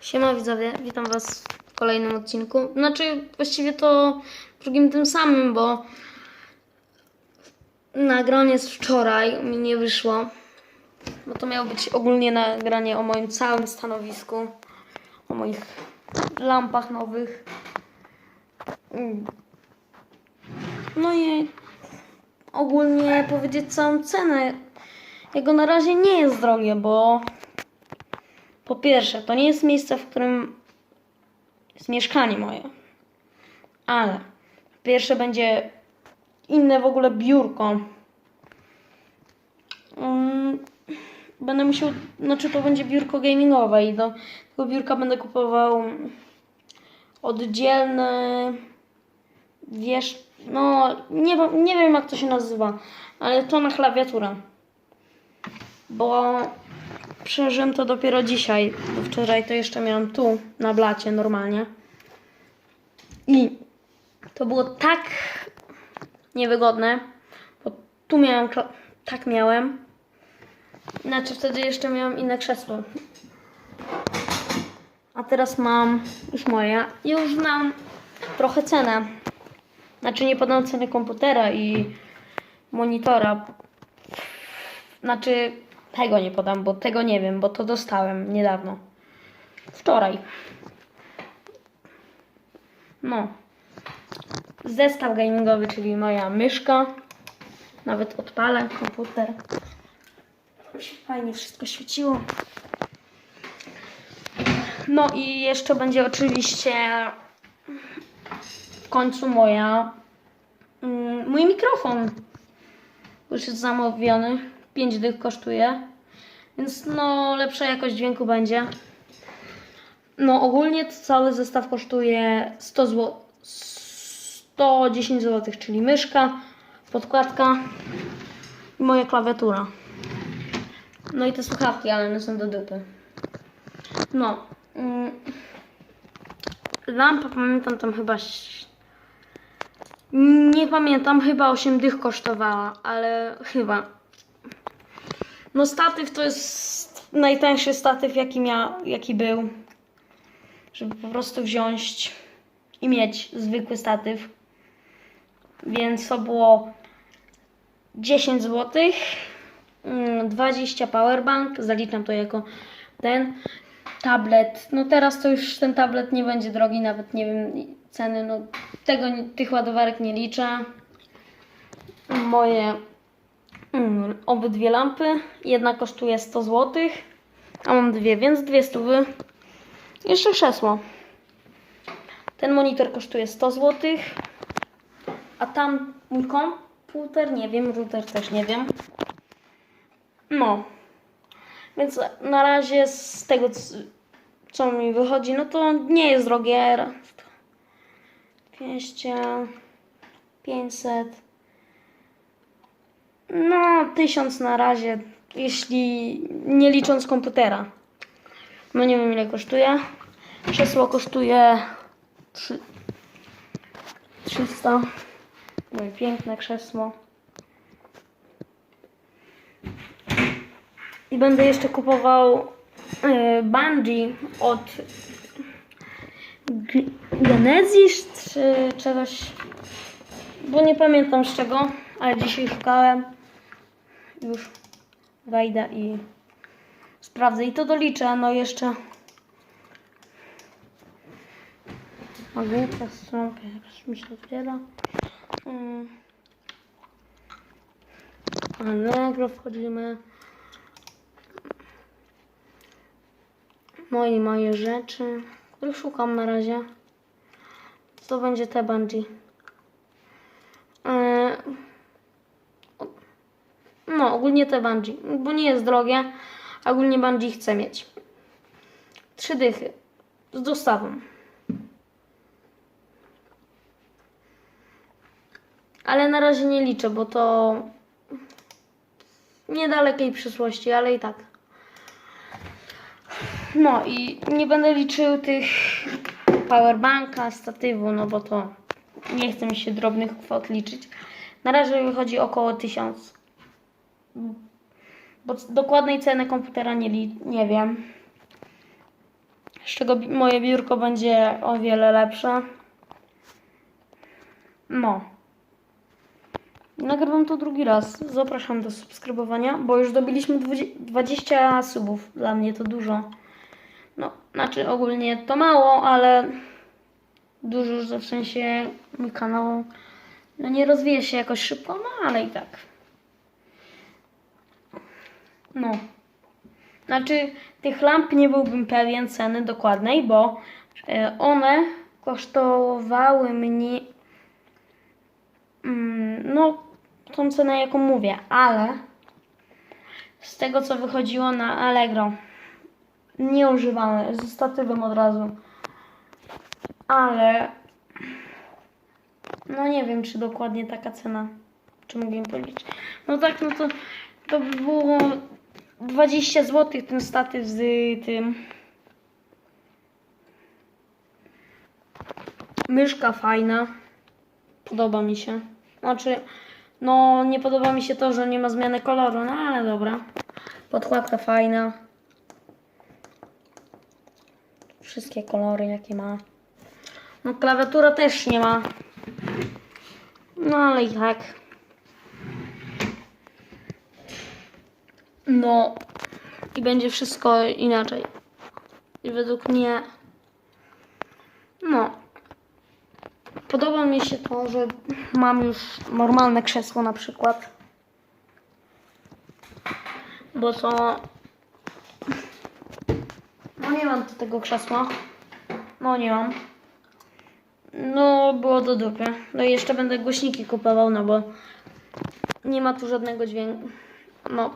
Siema widzowie, witam was w kolejnym odcinku. Znaczy właściwie to drugim tym samym, bo nagranie z wczoraj mi nie wyszło. Bo to miało być ogólnie nagranie o moim całym stanowisku, o moich lampach nowych. Mm. No i ogólnie powiedzieć całą cenę. Jego na razie nie jest drogie, bo po pierwsze, to nie jest miejsce, w którym jest mieszkanie moje. Ale pierwsze będzie inne w ogóle biurko. Mm, Będę musiał, znaczy to będzie biurko gamingowe i do tego biurka będę kupował oddzielne, wiesz, no nie, nie wiem jak to się nazywa, ale to na klawiaturę. Bo Przeżyłem to dopiero dzisiaj, bo wczoraj to jeszcze miałam tu, na blacie, normalnie. I to było tak niewygodne, bo tu miałem, kla- tak miałem. Znaczy wtedy jeszcze miałam inne krzesło. A teraz mam już moje. Już znam trochę cenę. Znaczy nie podam ceny komputera i monitora. Znaczy, tego nie podam, bo tego nie wiem, bo to dostałem niedawno. Wczoraj. No. Zestaw gamingowy, czyli moja myszka. Nawet odpalę komputer. Fajnie wszystko świeciło. No i jeszcze będzie oczywiście końcu moja mm, mój mikrofon już jest zamówiony. 5 dych kosztuje. Więc no lepsza jakość dźwięku będzie. No ogólnie cały zestaw kosztuje 100 zł. 110 zł, czyli myszka, podkładka i moja klawiatura. No i te słuchawki, ale one są do dupy. No. Mm, lampa pamiętam tam chyba nie pamiętam, chyba 8 dych kosztowała, ale chyba. No statyw to jest najtańszy statyw jaki, mia, jaki był. Żeby po prostu wziąć i mieć zwykły statyw. Więc to było 10 zł. 20 powerbank, zaliczam to jako ten tablet. No teraz to już ten tablet nie będzie drogi, nawet nie wiem ceny, no tego, tych ładowarek nie liczę. Moje Mm, obydwie lampy. Jedna kosztuje 100 zł, a mam dwie, więc dwie stówy. Jeszcze krzesło. Ten monitor kosztuje 100 zł, a tam mój komputer, nie wiem, router też nie wiem. No. Więc na razie z tego, co mi wychodzi, no to nie jest drogie. 200, 500. No, tysiąc na razie, jeśli nie licząc komputera. No nie wiem ile kosztuje. Krzesło kosztuje trzy- 300. Moje piękne krzesło. I będę jeszcze kupował yy, bungee od Genesis czy czegoś, bo nie pamiętam z czego, ale dzisiaj szukałem. Już wejdę i sprawdzę i to doliczę, no jeszcze magnetka strąpie, jak mi się otwiera. Mm. Allegro wchodzimy. Moje moje rzeczy, których szukam na razie. To będzie te bungee. Yy, no, ogólnie te bungee, bo nie jest drogie. Ogólnie bungee chcę mieć. Trzy dychy z dostawą. Ale na razie nie liczę, bo to niedalekiej przyszłości, ale i tak. No i nie będę liczył tych powerbanka, statywu, no bo to nie chcę mi się drobnych kwot liczyć. Na razie wychodzi około 1000. Bo dokładnej ceny komputera nie, nie wiem. Z czego moje biurko będzie o wiele lepsze. No. Nagrywam to drugi raz. Zapraszam do subskrybowania, bo już dobiliśmy 20 20 subów. Dla mnie to dużo. No, znaczy ogólnie to mało, ale dużo, że w sensie mój kanał no nie rozwija się jakoś szybko, no ale i tak. No. Znaczy, tych lamp nie byłbym pewien ceny dokładnej, bo e, one kosztowały mnie mm, no tą cenę jaką mówię, ale z tego co wychodziło na Allegro nieużywane, ze statywem od razu. Ale no nie wiem, czy dokładnie taka cena, czy mogę im powiedzieć. No tak, no to, to by było 20 zł ten statyw z tym. Myszka fajna. Podoba mi się. Znaczy, no nie podoba mi się to, że nie ma zmiany koloru, no ale dobra. Podkładka fajna. Wszystkie kolory jakie ma. No klawiatura też nie ma. No ale i tak. No i będzie wszystko inaczej. I według mnie no podoba mi się to, że mam już normalne krzesło na przykład. Bo to nie mam tego krzesła. No nie mam. No było do dupy. No i jeszcze będę głośniki kupował, no bo nie ma tu żadnego dźwięku. No.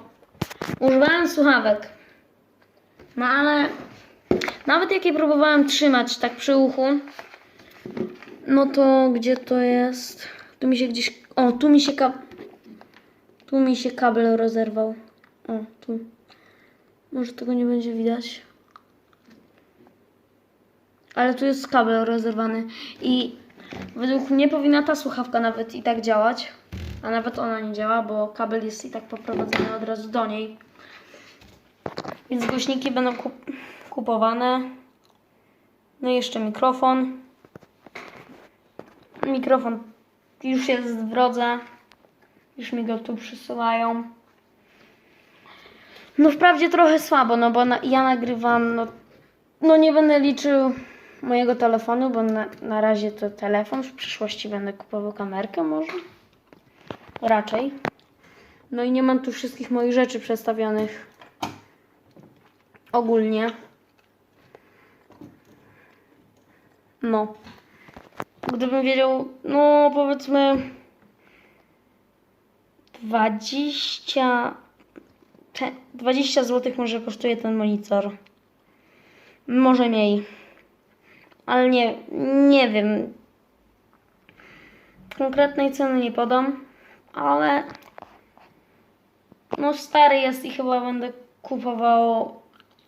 Używałem słuchawek. No ale nawet jak je próbowałem trzymać tak przy uchu, no to gdzie to jest? Tu mi się gdzieś. O, tu mi się kab... Tu mi się kabel rozerwał. O, tu. Może tego nie będzie widać. Ale tu jest kabel rozerwany. I według mnie powinna ta słuchawka nawet i tak działać. A nawet ona nie działa, bo kabel jest i tak poprowadzony od razu do niej. Więc głośniki będą kup kupowane. No i jeszcze mikrofon. Mikrofon już jest w drodze. Już mi go tu przysyłają. No wprawdzie trochę słabo, no bo na, ja nagrywam, no, no nie będę liczył mojego telefonu, bo na, na razie to telefon. W przyszłości będę kupował kamerkę może. Raczej. No i nie mam tu wszystkich moich rzeczy przedstawionych ogólnie. No. Gdybym wiedział, no powiedzmy 20 cze- 20 zł może kosztuje ten monitor. Może mniej. Ale nie, nie wiem. Konkretnej ceny nie podam, ale no stary jest i chyba będę kupował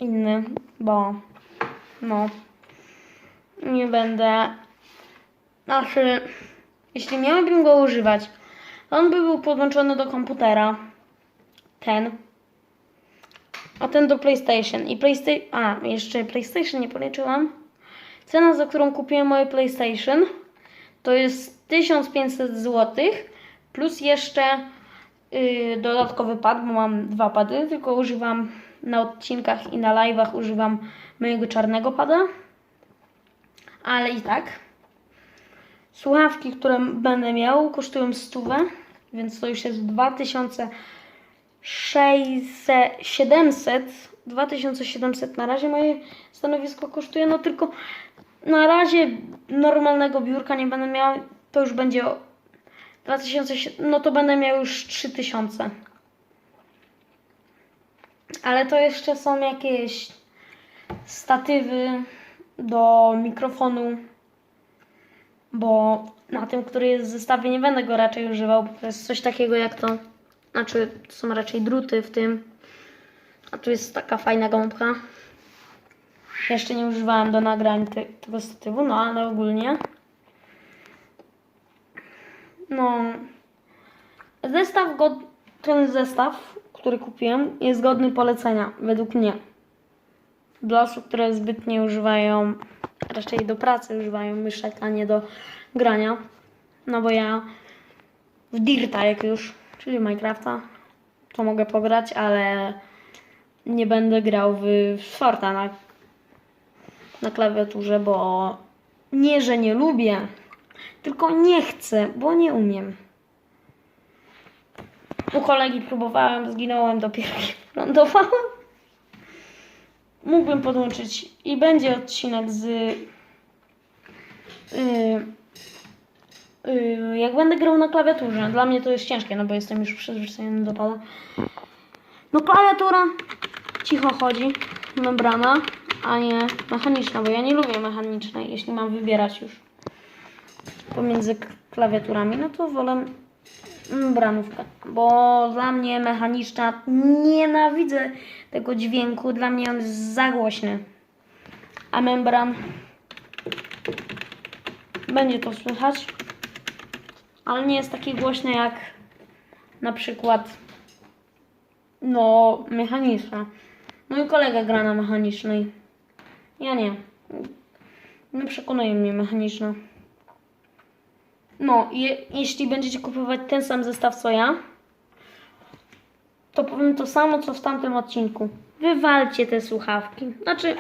inny, bo no nie będę. Znaczy, jeśli miałabym go używać, on by był podłączony do komputera. Ten. A ten do PlayStation. I PlayStation. A, jeszcze PlayStation nie policzyłam. Cena, za którą kupiłem moje PlayStation, to jest 1500 zł. Plus jeszcze yy, dodatkowy pad, bo mam dwa pady, tylko używam na odcinkach i na live'ach używam mojego czarnego pada. Ale i tak. Słuchawki, które będę miał, kosztują stówę, więc to już jest 2600, 700, 2700 na razie moje stanowisko kosztuje, no tylko na razie normalnego biurka nie będę miał, to już będzie o 2000, no to będę miał już 3000. Ale to jeszcze są jakieś statywy do mikrofonu, bo na tym, który jest w zestawie, nie będę go raczej używał, bo to jest coś takiego jak to, znaczy to są raczej druty w tym, a tu jest taka fajna gąbka. Jeszcze nie używałem do nagrań te, tego statywu, no ale ogólnie. No. Zestaw, go, ten zestaw, który kupiłem, jest godny polecenia, według mnie. Dla osób, które zbyt nie używają, raczej do pracy używają myszek, a nie do grania. No bo ja w Dirta jak już, czyli Minecrafta, to mogę pograć, ale nie będę grał w Forta na, klawiaturze, bo nie, że nie lubię, tylko nie chcę, bo nie umiem. U kolegi próbowałem, zginąłem dopiero lądowałem. Mógłbym podłączyć i będzie odcinek z. Yy, yy, jak będę grał na klawiaturze. Dla mnie to jest ciężkie, no bo jestem już przyzwyczajony do pada. No klawiatura cicho chodzi, membrana, a nie mechaniczna, bo ja nie lubię mechanicznej, jeśli mam wybierać już pomiędzy klawiaturami, no to wolę membranówkę, bo dla mnie mechaniczna nienawidzę tego dźwięku, dla mnie on jest za głośny, a membran będzie to słychać, ale nie jest taki głośny jak na przykład no mechaniczna. Mój kolega gra na mechanicznej. Ja nie. Nie przekonuje mnie mechaniczna. No, je, jeśli będziecie kupować ten sam zestaw co ja, to powiem to samo co w tamtym odcinku. Wywalcie te słuchawki. Znaczy,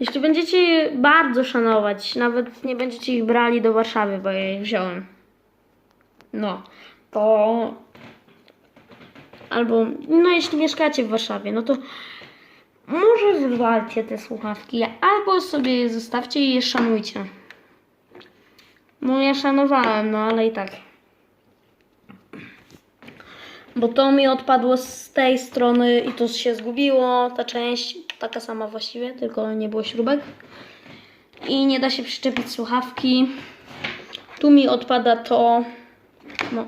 jeśli będziecie je bardzo szanować, nawet nie będziecie ich brali do Warszawy, bo ja je wziąłem. No, to albo, no jeśli mieszkacie w Warszawie, no to może wywalcie te słuchawki, albo sobie je zostawcie i je szanujcie. No ja szanowałem, no ale i tak. Bo to mi odpadło z tej strony i to się zgubiło, ta część, taka sama właściwie, tylko nie było śrubek. I nie da się przyczepić słuchawki. Tu mi odpada to, no,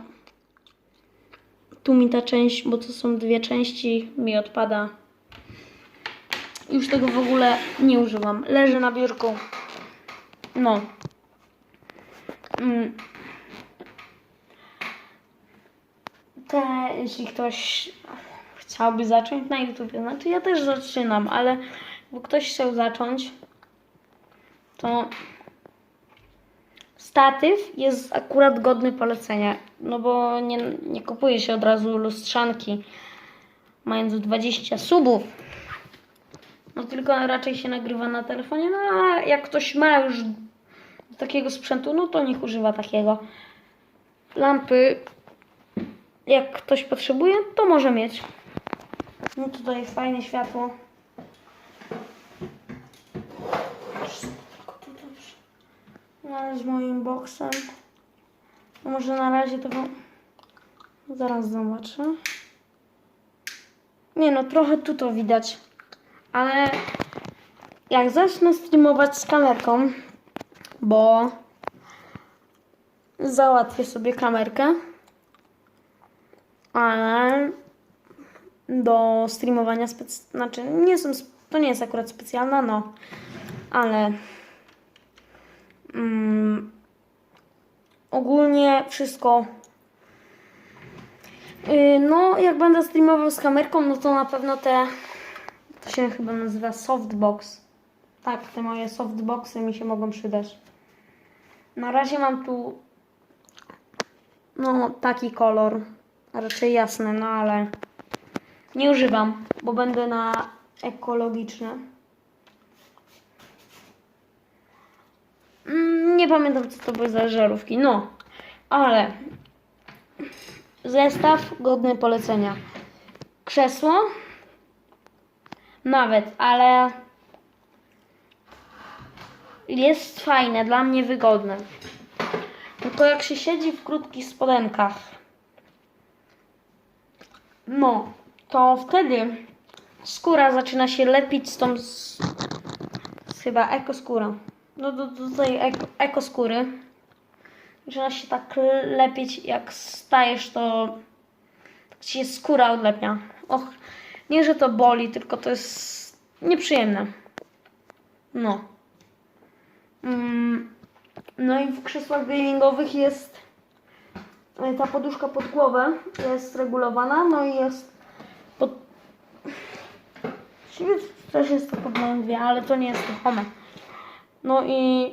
tu mi ta część, bo to są dwie części, mi odpada. Już tego w ogóle nie używam. Leży na biurku. No. Mm. Te, jeśli ktoś chciałby zacząć na YouTube, znaczy ja też zaczynam, ale bo ktoś chciał zacząć, to statyw jest akurat godny polecenia, no bo nie, nie kupuje się od razu lustrzanki mając 20 subów. No tylko raczej się nagrywa na telefonie, no a jak ktoś ma już takiego sprzętu, no to niech używa takiego. Lampy, jak ktoś potrzebuje, to może mieć. No tutaj jest fajne światło. No, ale z moim boksem. No może na razie tego. Zaraz zobaczę. Nie no, trochę tu to widać. Ale jak zacznę streamować z kamerką, bo załatwię sobie kamerkę, ale do streamowania spec... znaczy nie są, to nie jest akurat specjalna, no, ale mm, ogólnie wszystko Yy, No, jak będę streamował z kamerką, no to na pewno te. Się chyba nazywa softbox. Tak, te moje softboxy mi się mogą przydać. Na razie mam tu. No, taki kolor. Raczej jasny, no ale. Nie używam, bo będę na ekologiczne. Mm, Nie pamiętam, co to były za żarówki. No, ale Zestaw godny polecenia. Krzesło? Nawet, ale jest fajne, dla mnie wygodne. Tylko jak się siedzi w krótkich spodenkach, no, to wtedy skóra zaczyna się lepić z tą, z, z chyba ekoskóra. No do, do tej eko, ekoskóry. Zaczyna się tak lepieć, jak stajesz, to tak ci się skóra odlepia. Och, nie, że to boli, tylko to jest nieprzyjemne. No. Mm, no i w krzesłach gamingowych jest y, ta poduszka pod głowę jest regulowana, no i jest pod... Też jest to pod moją dwie, ale to nie jest ruchome. No i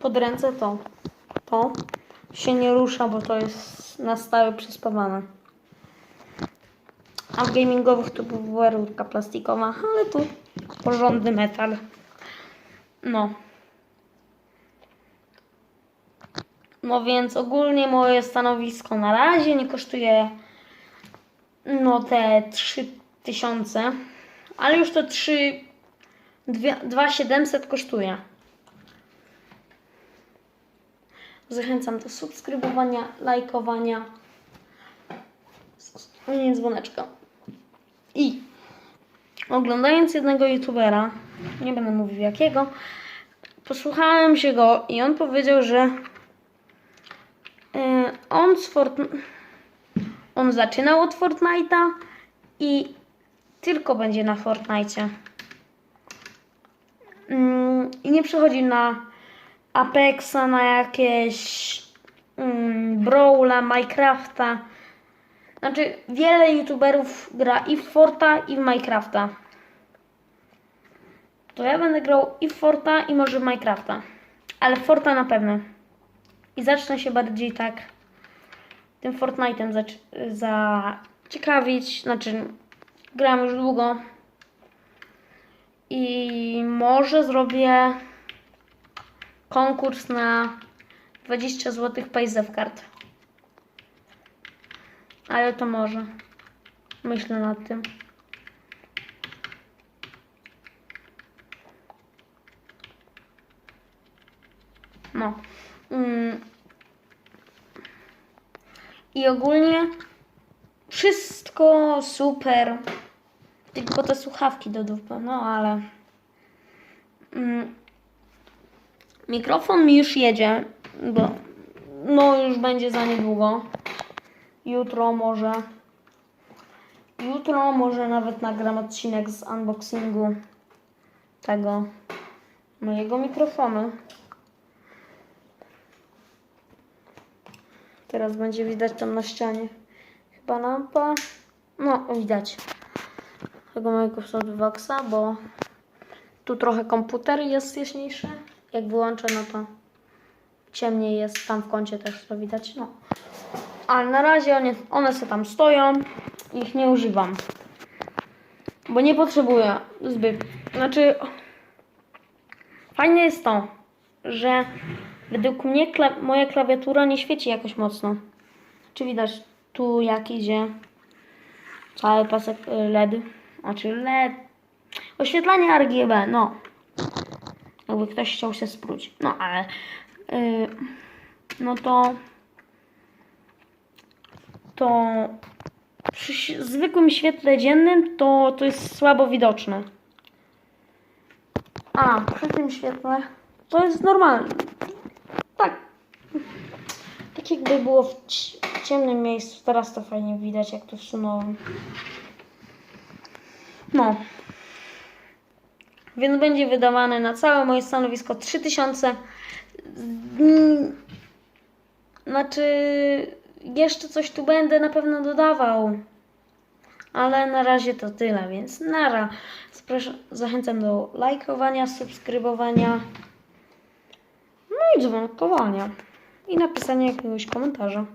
pod ręce to, to się nie rusza, bo to jest na stałe przyspawane. A w gamingowych to była rurka plastikowa, ale tu porządny metal. No. No więc ogólnie moje stanowisko na razie nie kosztuje no te 3000, ale już to 3 dwie- 2700 kosztuje. Zachęcam do subskrybowania, lajkowania, nie dzwoneczka. Oglądając jednego youtubera, nie będę mówił jakiego, posłuchałem się go i on powiedział, że y, on z on zaczynał od Fortnite'a i tylko będzie na Fortnite. Mm, I nie przechodzi na Apexa, na jakieś mm, Brawla, Minecrafta. Znaczy, wiele youtuberów gra i w Forta, i w Minecrafta. To ja będę grał i w Forta, i może w Minecrafta. Ale w Forta na pewno. I zacznę się bardziej tak tym Fortnite'em zac- zaciekawić. Znaczy, gram już długo. I może zrobię konkurs na 20 zł Payzew kart. Ale to może. Myślę nad tym. No. Mm. I ogólnie wszystko super. Tylko te słuchawki do dupy, no ale. Mm. Mikrofon mi już jedzie, bo no już będzie za niedługo. Jutro może. Jutro może nawet nagram odcinek z unboxingu tego mojego mikrofonu. Teraz będzie widać tam na ścianie. Chyba lampa. No, widać. Tego mojego softboxa, bo tu trochę komputer jest jaśniejszy. Jak wyłączę, no to ciemniej jest. Tam w kącie też to widać. No. Ale na razie one, one tam stoją. Ich nie używam. Bo nie potrzebuję zbyt. Znaczy, fajne jest to, że według mnie kla- moja klawiatura nie świeci jakoś mocno. Czy widać tu jak idzie cały pasek y, LED? Znaczy LED. Oświetlanie RGB, no. Jakby ktoś chciał się spróć. No ale. y, no to. To. Przy zwykłym świetle dziennym to, to jest słabo widoczne. A przy tym świetle to jest normalne. Tak. Tak jakby było w ci- w ciemnym miejscu. Teraz to fajnie widać, jak to wsunąłem. No. Więc będzie wydawane na całe moje stanowisko 3000. Mm, Znaczy, jeszcze coś tu będę na pewno dodawał. Ale na razie to tyle, więc nara. Zapraszam, zachęcam do lajkowania, subskrybowania. No i dzwonkowania. I napisania jakiegoś komentarza.